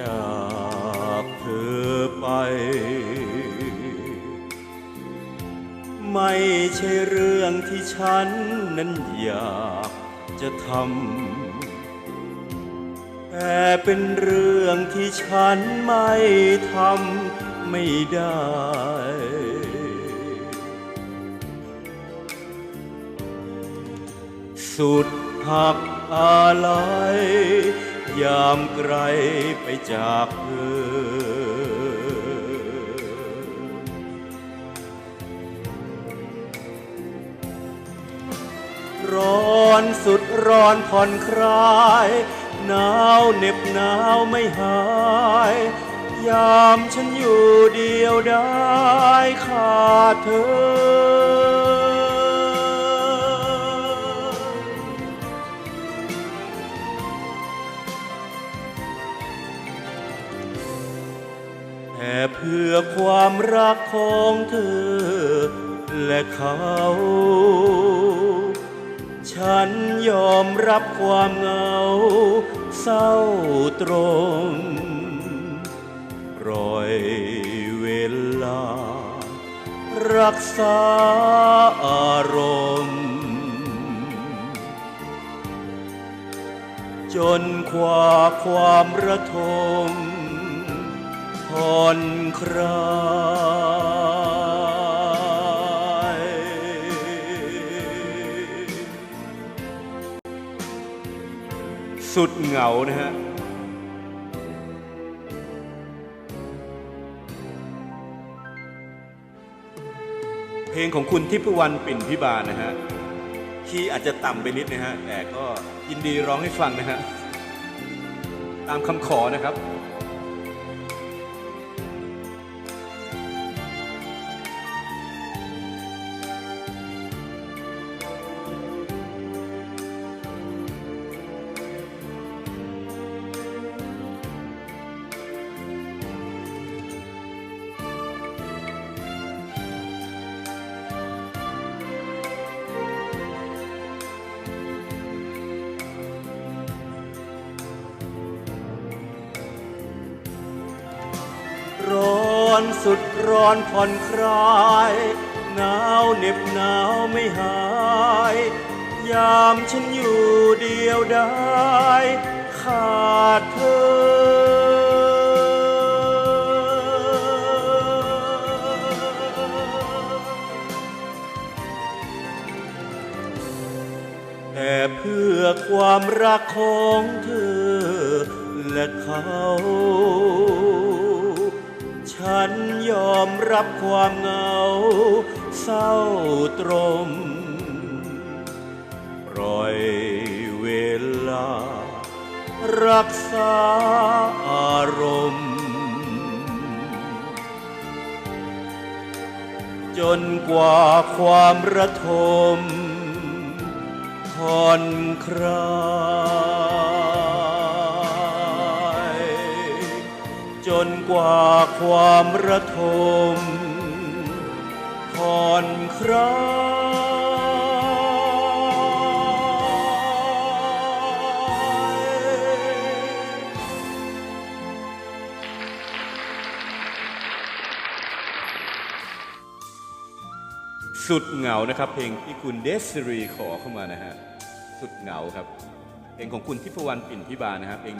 จากเธอไป ไม่ใช่เรื่องที่ฉันนั้นอยากจะทำแต่เป็นเรื่องที่ฉันไม่ทำไม่ได้ สุดหักอะไร ยามไกลไปจากเธอ ร้อนสุดร้อนผ่อนคลาย หนาวเหน็บหนาวไม่หาย ยามฉันอยู่เดียวได้ขาดเธอ แต่เพื่อความรักของเธอ และเขา ฉันยอมรับความเหงา เศร้าตรงปล่อยเวลา รักษาอารมณ์ จนกว่าความระทม ผ่อนคลายสุดเหงานะฮะเพลงของคุณทิพวรรณปิ่นพิบาลนะฮะ คีย์อาจจะต่ำไปนิดนะฮะ แต่ก็ยินดีร้องให้ฟังนะฮะ ตามคำขอนะครับ อนสุดร้อนผ่อนคลายหนาวเหน็บหนาวไม่หาย ยามฉันอยู่เดียวได้ขาดเธอแต่เพื่อความรักของเธอและเขา ฉันยอมรับความเหงา เศร้าตรม ปล่อยเวลา รักษาอารมณ์ จนกว่าความระทมผ่อนคลาย จนกว่าความระทมผ่อนคลายสุดเหงานะครับ เพลงที่คุณเดซรีขอเข้ามานะฮะ สุดเหงาครับ เพลงของคุณทิพวรรณปิ่นพิบาลนะครับเพลง